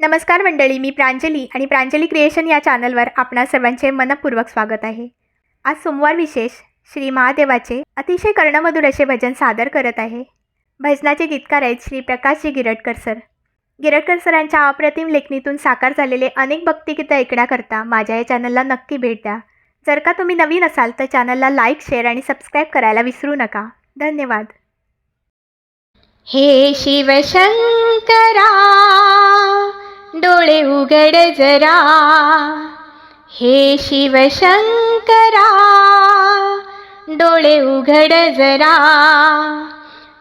नमस्कार मंडळी मी प्रांजली आणि प्रांजली क्रिएशन या चॅनलवर आपणा सर्वांचे मनपूर्वक स्वागत आहे. आज सोमवार विशेष श्री महादेवाचे अतिशय कर्णमधुर असे भजन सादर करत आहे. भजनाचे गीतकार आहेत श्री प्रकाशजी गिरटकर सर. गिरटकर सरांच्या अप्रतिम लेखणीतून साकार झालेले अनेक भक्तिगीतं ऐकण्याकरता माझ्या या चॅनलला नक्की भेट द्या. जर का तुम्ही नवीन असाल तर चॅनलला लाईक शेअर आणि सबस्क्राईब करायला विसरू नका. धन्यवाद. हे शिवशंकरा डोळे उघड जरा हे शिवशंकरा डोळे उघड जरा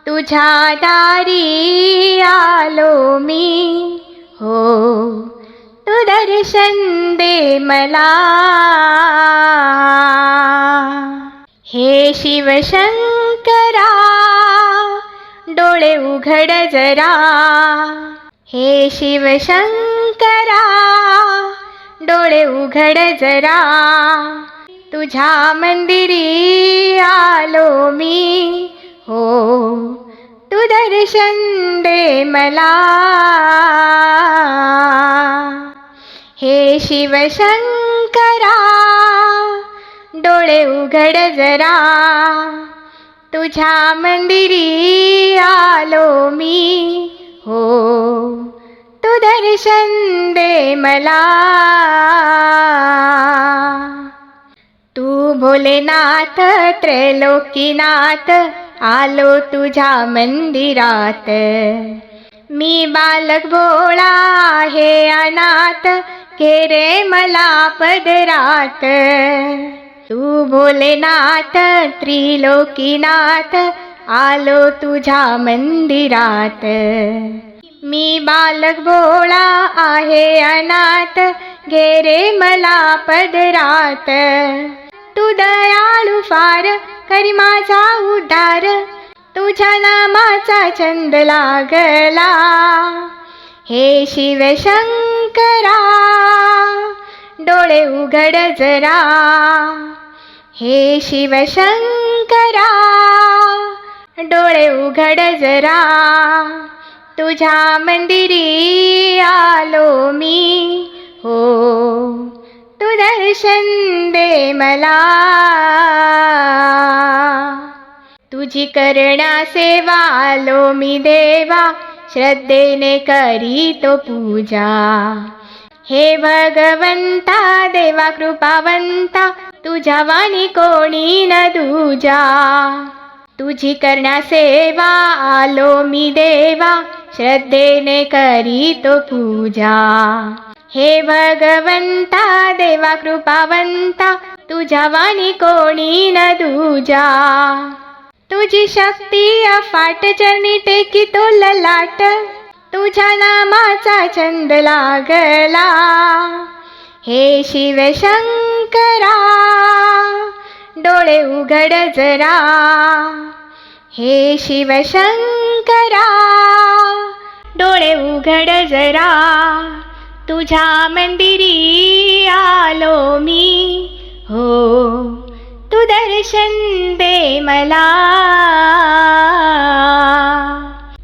तुझ्या दारी आलो मी हो तू दर्शन दे मला हे शिवशंकरा डोळे उघड जरा हे शिवशंकरा करा डोळे उघड जरा. तुझ्या मंदिरी आलो मी. हो तू दर्शन दे मला. हे शिवशंकरा डोळे उघड जरा. तुझ्या मंदिरी आलो मी. दर्शन दे मला. तू भोलेनाथ त्रैलोकीनाथ आलो तुझ्या मंदिरात. मी बालक भोळा हे अनाथ घेरे मला पदरात. तू भोलेनाथ त्रिलोकीनाथ आलो तुझ्या मंदिरात. मी बालक भोळा आहे अनाथ घेरे मला पदरात. तू दयाळू फार करी माझा उद्धार. तुझ्या नामाचा छंद लागला. हे शिवशंकरा डोळे उघड जरा. हे शिवशंकरा डोळे उघड जरा. तुझ्या मंदिरी आलो मी. हो तू दर्शन दे मला. तुझी करणा सेवा आलो मी देवा. श्रद्धेने करी तो पूजा. हे भगवंता देवा कृपावंता तुझ्या वाणी कोणी न दूजा. तुझी करण्या सेवा आलो मी देवा श्रद्धेने करी तो पूजा. हे भगवंता देवा कृपावंता तुझ्या वाणी कोणी न दुजा. तुझी शक्ती अफाट चरणी टेकी तो ललाट तुझ्या नामाचा छंद लागला. हे शिवशंकरा डोळे उघड जरा. हे शिवशंकरा डोळे उघड जरा. तुझ्या मंदिरी आलो मी. हो तू दर्शन दे मला.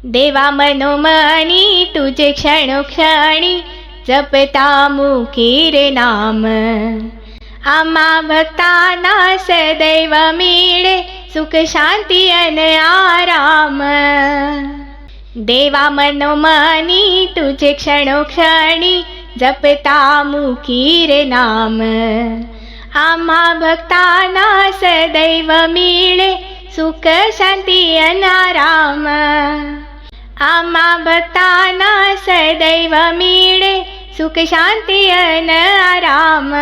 देवा मनोमनी तुझे क्षणोक्षणी जपता मुकीर नाम. आम्हा भक्तांना सदैव मिळे सुख शांती अन आराम. देवा मनोमनी तुझे क्षणोक्षणी जपता मुखीर नाम. आम्हा भक्तांना सदैव मिळे सुख शांती अनाराम आम्हा भक्तांना सदैव मिळे सुख शांती अन आराम.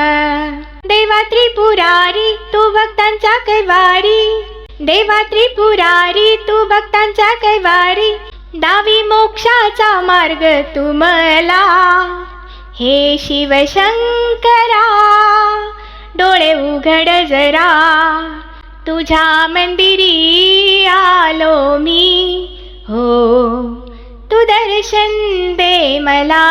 देवा त्रिपुरारी तू भक्तांचा कैवारी. देवा त्रिपुरारी तू भक्तांचा कैवारी. दावी मोक्षाचा मार्ग तुम्हाला हे शिवशंकरा डोळे उघड जरा. तुझ्या मंदिरी आलो मी. हो तू दर्शन दे मला.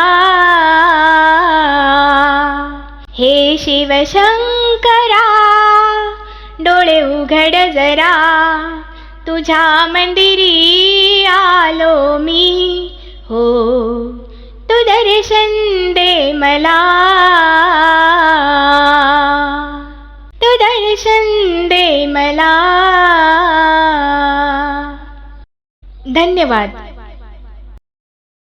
शंकरा डोळे उघड जरा. तुझ्या मंदिरी आलो मी. हो तू दर्शन दे मला. तू दर्शन दे मला. धन्यवाद.